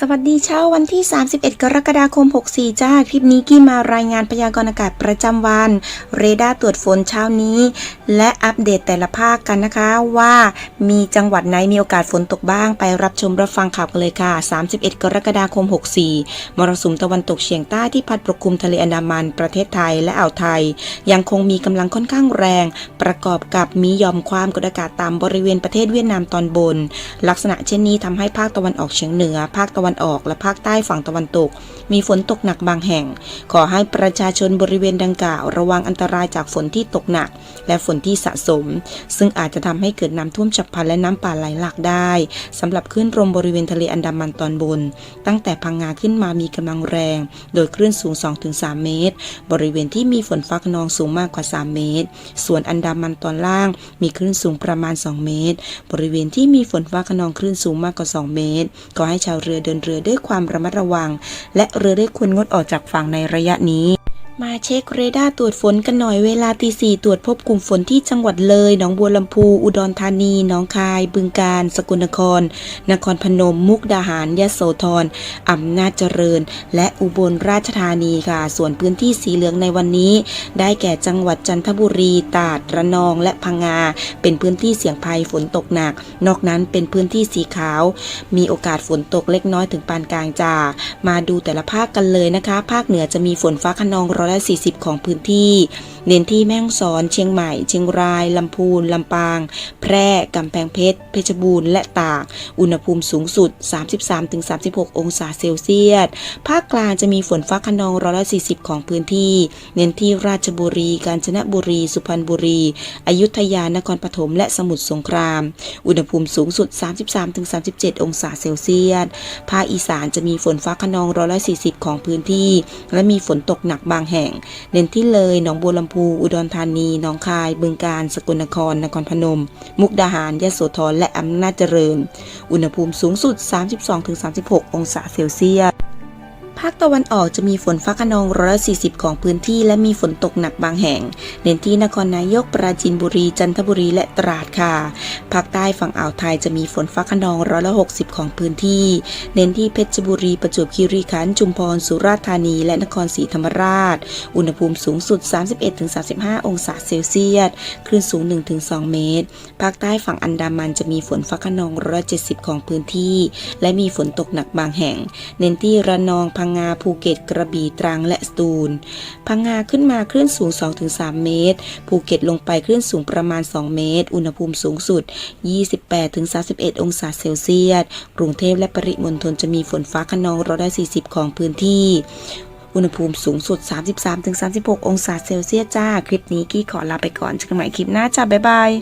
สวัสดีเช้าวันที่ 31 กรกฎาคม 64 จ้า คลิปนี้กี้มารายงานพยากรณ์อากาศประจำวัน เรดาร์ตรวจฝนเช้านี้ และอัปเดตแต่ละภาคกันนะคะ ว่ามีจังหวัดไหนมีโอกาสฝนตกบ้าง ไปรับชมรับฟังข่าวกันเลยค่ะ 31 กรกฎาคม 64 มรสุมตะวันตกเฉียงใต้ที่พัดปกคลุมทะเลอันดามัน ประเทศไทยและอ่าวไทย ยังคงมีกำลังค่อนข้างแรง ประกอบกับมียอมความกดอากาศต่ำบริเวณประเทศเวียดนามตอนบน ลักษณะเช่นนี้ทำให้ภาคตะวันออกเฉียงเหนือภาคตะวันออกและภาคใต้ฝั่งตะวันตก มีฝนตกหนักบางแห่ง ขอให้ประชาชนบริเวณดังกล่าว ระวังอันตรายจากฝนที่ตกหนัก และฝนที่สะสม ซึ่งอาจจะทำให้เกิดน้ำท่วมฉับพลันและน้ำป่าไหลหลากได้สำหรับคลื่นลมบริเวณทะเลอันดามันตอนบน ตั้งแต่พังงาขึ้นมามีกำลังแรง โดยคลื่นสูง 2-3 เมตร บริเวณที่มีฝนฟ้าขนองสูงมากกว่า 3 เมตร ส่วนอันดามันตอนล่าง มีคลื่นสูงประมาณ 2 เมตร บริเวณที่มีฝนฟ้าขนองคลื่นสูงมากกว่า 2 เมตร ก็ให้ชาวเรือเดินเรือด้วยความระมัดระวัง และเรือได้ควรงดออกจากฝั่งในระยะนี้ มาเช็คเรดาร์ตรวจฝนกันหน่อยเวลาตีสี่ตรวจพบกลุ่มฝนที่จังหวัดเลย หนองบัวลำพู อุดรธานี หนองคาย บึงกาฬ สกลนคร นครพนม มุกดาหาร ยะโสธร อำนาจเจริญ และอุบลราชธานีค่ะ ส่วนพื้นที่สีเหลืองในวันนี้ ได้แก่จังหวัดจันทบุรี ตราด ระนอง และพังงา เป็นพื้นที่เสี่ยงภัยฝนตกหนัก นอกนั้นเป็นพื้นที่สีขาว มีโอกาสฝนตกเล็กน้อยถึงปานกลางจ้า มาดูแต่ละภาคกันเลยนะคะ ภาคเหนือจะมีฝนฟ้าขนองร้อยละ40 ของพื้นที่ เน้นที่แม่ฮ่องสอน เชียงใหม่ เชียงราย ลำพูน ลำปาง แพร่ กำแพงเพชร เพชรบูรณ์ และตาก อุณหภูมิสูงสุด 33-36 องศาเซลเซียส ภาคกลางจะมีฝนฟ้าขนองร้อยละ40 ของพื้นที่ เน้นที่ราชบุรี กาญจนบุรี สุพรรณบุรี อยุธยา นครปฐม และสมุทรสงคราม อุณหภูมิสูงสุด 33-37 องศาเซลเซียส ภาคอีสานจะมีฝนฟ้าขนองร้อยละ40 ของพื้นที่ และมีฝนตกหนักบางแห่ง เน้นที่เลย หนองบัวลำพู อุดรธานี หนองคาย บึงกาฬ สกลนคร นครพนม มุกดาหาร ยะโสธร และอำนาจเจริญ อุณหภูมิสูงสุด 32-36 องศาเซลเซียส ภาคตะวันออกจะมีฝนฟ้าขนองร้อยละ40 ของพื้นที่ และมีฝนตกหนักบางแห่ง เน้นที่นครนายกปราจีนบุรีจันทบุรีและตราดค่ะ ภาคใต้ฝั่งอ่าวไทยจะมีฝนฟ้าขนองร้อยละ60 ของพื้นที่ เน้นที่เพชรบุรีประจวบคีรีขันธ์จุมพรสุราษฎร์ธานี และนครศรีธรรมราช อุณหภูมิสูงสุด 31-35 องศาเซลเซียสคลื่นสูง 1-2 เมตร ภาคใต้ฝั่งอันดามันจะมีฝนฟ้าขนองร้อยละ70 ของพื้นที่ และมีฝนตกหนักบางแห่ง เน้นที่ระนองพังงาภูเก็ตกระบี่ตรังและสตูล พังงาขึ้นมาคลื่นสูง 2-3 เมตร ภูเก็ตลงไปคลื่นสูงประมาณ 2 เมตร อุณหภูมิสูงสุด 28-31 องศาเซลเซียส กรุงเทพและปริมณฑลจะมีฝนฟ้าขนองร้อยละ40 ของพื้นที่อุณหภูมิสูงสุด 33-36 องศาเซลเซียสจ้า คลิปนี้กี้ขอลาไปก่อนเจอกันใหม่คลิปหน้าจ้า บ๊ายบาย